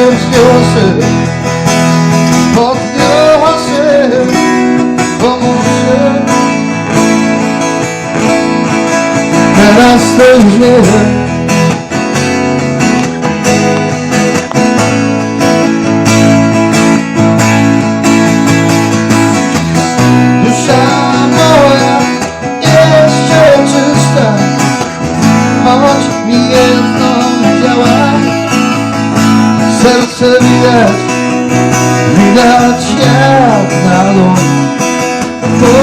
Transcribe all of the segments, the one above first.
ja się wzniosę Podniosę Bo muszę Teraz to już nie wiem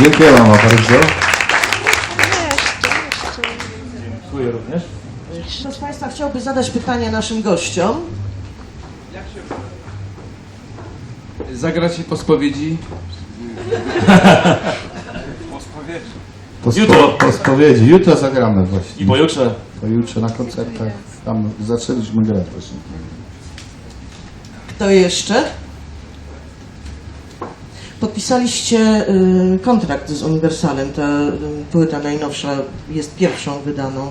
Dziękuję Wam bardzo. Dziękuję również. Kto z Państwa chciałby zadać pytanie naszym gościom? Zagrać po spowiedzi. Po, spo, Jutro. po spowiedzi. Jutro zagramy właśnie. I pojutrze. Pojutrze na koncertach. Tam zaczęliśmy grać właśnie. Kto jeszcze? Podpisaliście y, kontrakt z Uniwersalem. Ta y, płyta najnowsza jest pierwszą wydaną.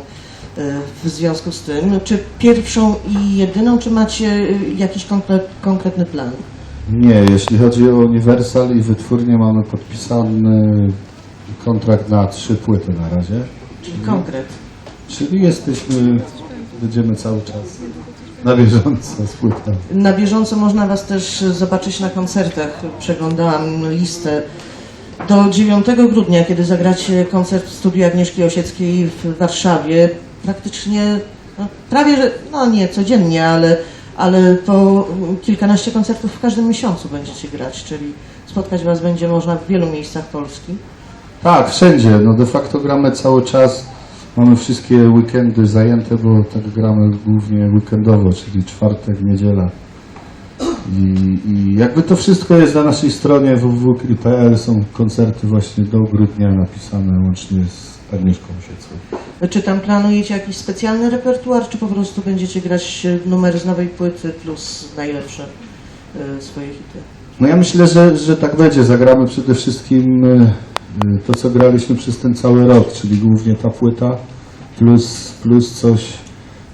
y, W związku z tym, czy pierwszą i jedyną, czy macie y, jakiś konkre- konkretny plan? Nie, jeśli chodzi o Universal i wytwórnię, mamy podpisany kontrakt na trzy płyty na razie. Czyli konkret. Czyli jesteśmy, będziemy cały czas na bieżąco z płytami. Na bieżąco można Was też zobaczyć na koncertach. Przeglądałam listę. Do 9 grudnia, kiedy zagracie koncert w studiu Agnieszki Osieckiej w Warszawie, praktycznie, no, prawie, że, no nie codziennie, ale, ale po kilkanaście koncertów w każdym miesiącu będziecie grać, czyli spotkać Was będzie można w wielu miejscach Polski. Tak, wszędzie. No de facto gramy cały czas. Mamy wszystkie weekendy zajęte, bo tak gramy głównie weekendowo, czyli czwartek, niedziela. I, I jakby to wszystko jest na naszej stronie www.pl. Są koncerty właśnie do grudnia napisane łącznie z Agnieszką Osiecką. Czy tam planujecie jakiś specjalny repertuar, czy po prostu będziecie grać e, numery z nowej płyty plus najlepsze e, swoje hity? No ja myślę, że, że tak będzie. Zagramy przede wszystkim y, to, co graliśmy przez ten cały rok, czyli głównie ta płyta, plus, plus, coś,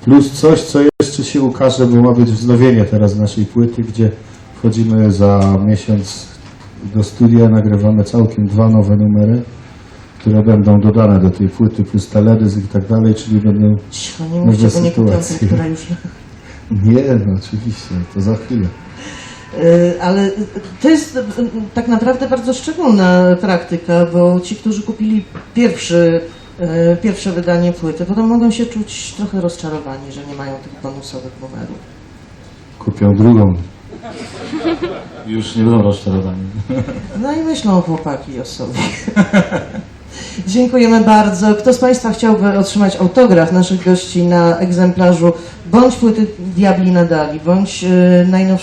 plus coś, co jeszcze się ukaże, bo ma być wznowienie teraz naszej płyty, gdzie wchodzimy za miesiąc do studia, nagrywamy całkiem dwa nowe numery, które będą dodane do tej płyty, plus teledysk i tak dalej, czyli będą... Cicho, nie Nowe sytuacje. Nie, no oczywiście, to za chwilę. E, Ale to jest e, tak naprawdę bardzo szczególna praktyka, bo ci, którzy kupili pierwszy, pierwsze wydanie płyty, potem mogą się czuć trochę rozczarowani, że nie mają tych bonusowych numerów. Kupią drugą. Już nie będą rozczarowani. No i myślą chłopaki o sobie. Dziękujemy bardzo. Kto z Państwa chciałby otrzymać autograf naszych gości na egzemplarzu bądź płyty Diabli Nadali, bądź najnowszej